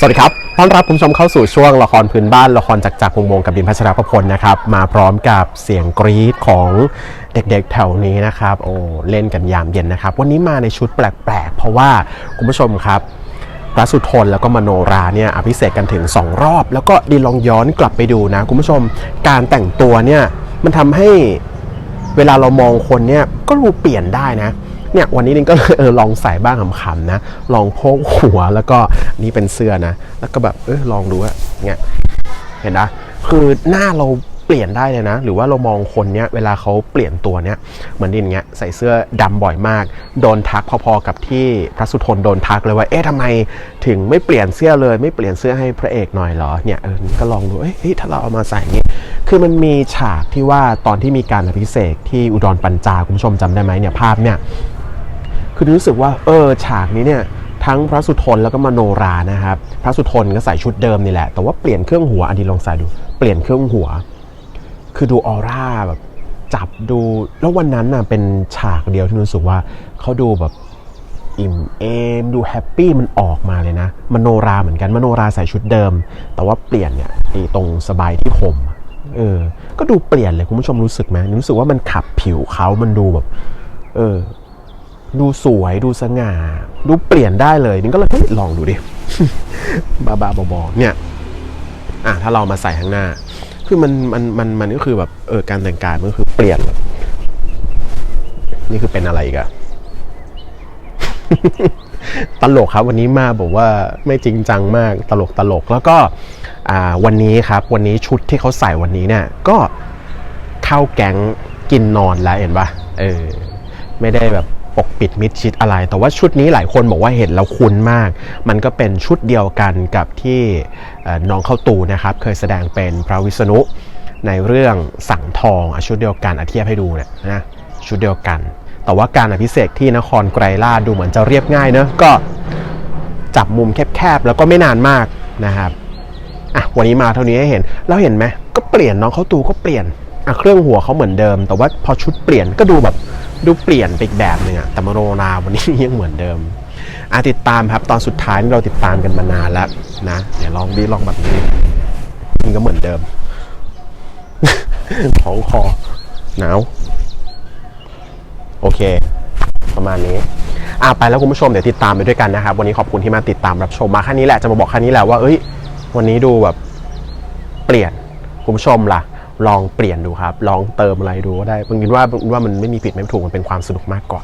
สวัสดีครับ ต้อนรับคุณผู้ชมเข้าสู่ช่วงละครพื้นบ้านละครจากจากวงวงกับดินพัชรประพลนะครับ มาพร้อมกับเสียงกรี๊ดของเด็กๆแถวนี้นะครับ โอ้เล่นกันยามเย็นนะครับ วันนี้มาในชุดแปลกๆ เพราะว่าคุณผู้ชมครับพระสุทนแล้วก็มโนราเนี่ยอภิเษกกันถึง 2 รอบ แล้วก็ดีลองย้อนกลับไปดูนะ คุณผู้ชมการแต่งตัวเนี่ยมันทำให้เวลาเรามองคนเนี่ยก็รู้เปลี่ยนได้นะ เนี่ยวันนี้ลิงก็เลยเออลองใส่บ้างขำๆนะ ลองโพกหัวแล้วก็นี่เป็นเสื้อนะ แล้วก็แบบเออลองดูอะเนี่ยเห็นนะคือหน้าเรา เปลี่ยนได้เลยนะ หรือว่าเรามองคนเนี้ยเวลาเขาเปลี่ยนตัวเนี้ยเหมือนดินเงี้ยใส่เสื้อดำบ่อยมาก โดนทักพอๆกับที่พระสุทนโดนทักเลยว่าเอ๊ะทำไมถึงไม่เปลี่ยนเสื้อเลย ไม่เปลี่ยนเสื้อให้พระเอกหน่อยเหรอเนี่ยเออก็ลองดูเอ้ยเฮ้ยถ้าเราเอามาใส่อย่างงี้คือมันมีฉากที่ว่าตอนที่มีการอภิเษกที่อุดรปัญจาคุณผู้ชมจำได้ไหมเนี่ยภาพเนี่ยคือรู้สึกว่าเออฉากนี้เนี่ยทั้งพระสุทนแล้วก็มโนรานะครับ พระสุทนก็ใส่ชุดเดิมนี่แหละ แต่ว่าเปลี่ยนเครื่องหัวอันนี้ลองใส่ดู เปลี่ยนเครื่องหัว คือดูออร่าแบบจับดูแล้ววันนั้นน่ะเป็นฉากเดียวที่รู้สึกว่าเขาดูแบบอิ่มเอมดูแฮปปี้มันออกมาเลยนะมโนราเหมือนกันมโนราใส่ชุดเดิม แต่ว่าเปลี่ยนเนี่ยไอ้ตรงสบายที่ห่มเออ ก็ดูเปลี่ยนเลยคุณผู้ชมรู้สึกไหมรู้สึกว่ามันขับผิวเขามันดูแบบ เออ ดูสวยดูสง่า ดูเปลี่ยนได้เลยนี่ก็เลยเฮ้ยลองดูดิบ้าบ้าๆบอๆเนี่ย อะถ้าเรามาใส่ข้างหน้า คือมันมันมันมันก็คือแบบเออการแต่งกายมันก็คือเปลี่ยนนี่คือเป็นอะไรอีกอะตลกครับวันนี้มาบอกว่าไม่จริงจังมากตลกตลกแล้วก็อ่าวันนี้ครับ วันนี้ชุดที่เขาใส่วันนี้เนี่ย ก็เข้าแก๊งกินนอนแล้วเห็นปะเออ ไม่ได้แบบ ปกปิดมิดชิดอะไร แต่ว่าชุดนี้หลายคนบอกว่าเห็นแล้วคุ้นมาก มันก็เป็นชุดเดียวกันกับที่น้องเข้าตูนะครับ เคยแสดงเป็นพระวิษณุในเรื่องสังทองอชุดเดียวกันอาเทียบให้ดูเนี่ยนะชุดเดียวกัน แต่ว่าการอภิเษกที่นครไกรลาดูเหมือนจะเรียบง่ายเนอะก็จับมุมแคบๆแล้วก็ไม่นานมากนะครับอะวันนี้มาเท่านี้ให้เห็นแล้วเห็นไหมก็เปลี่ยนน้องเขาตูก็เปลี่ยน อะเครื่องหัวเขาเหมือนเดิม แต่ว่าพอชุดเปลี่ยนก็ดูแบบดูเปลี่ยนไปอีกแบบหนึ่งอะแต่มาโรนาวันนี้ยังเหมือนเดิมอะติดตามครับตอนสุดท้ายนี่เราติดตามกันมานานแล้วนะเดี๋ยวลองดีลองแบบนี้นี่ก็เหมือนเดิมของคอหนาวโอเค ประมาณนี้อ่าไปแล้วคุณผู้ชมเดี๋ยวติดตามไปด้วยกันนะครับ วันนี้ขอบคุณที่มาติดตามรับชมมาแค่นี้แหละจะมาบอกแค่นี้แหละว่าเอ้ย วันนี้ดูแบบเปลี่ยนคุณผู้ชมล่ะ ลองเปลี่ยนดูครับ ลองเติมอะไรดูก็ได้บางทีว่าว่ามันไม่มีผิดไม่ถูกมันเป็นความสนุกมากกว่า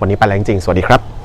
วันนี้ไปแล้วจริงๆสวัสดีครับ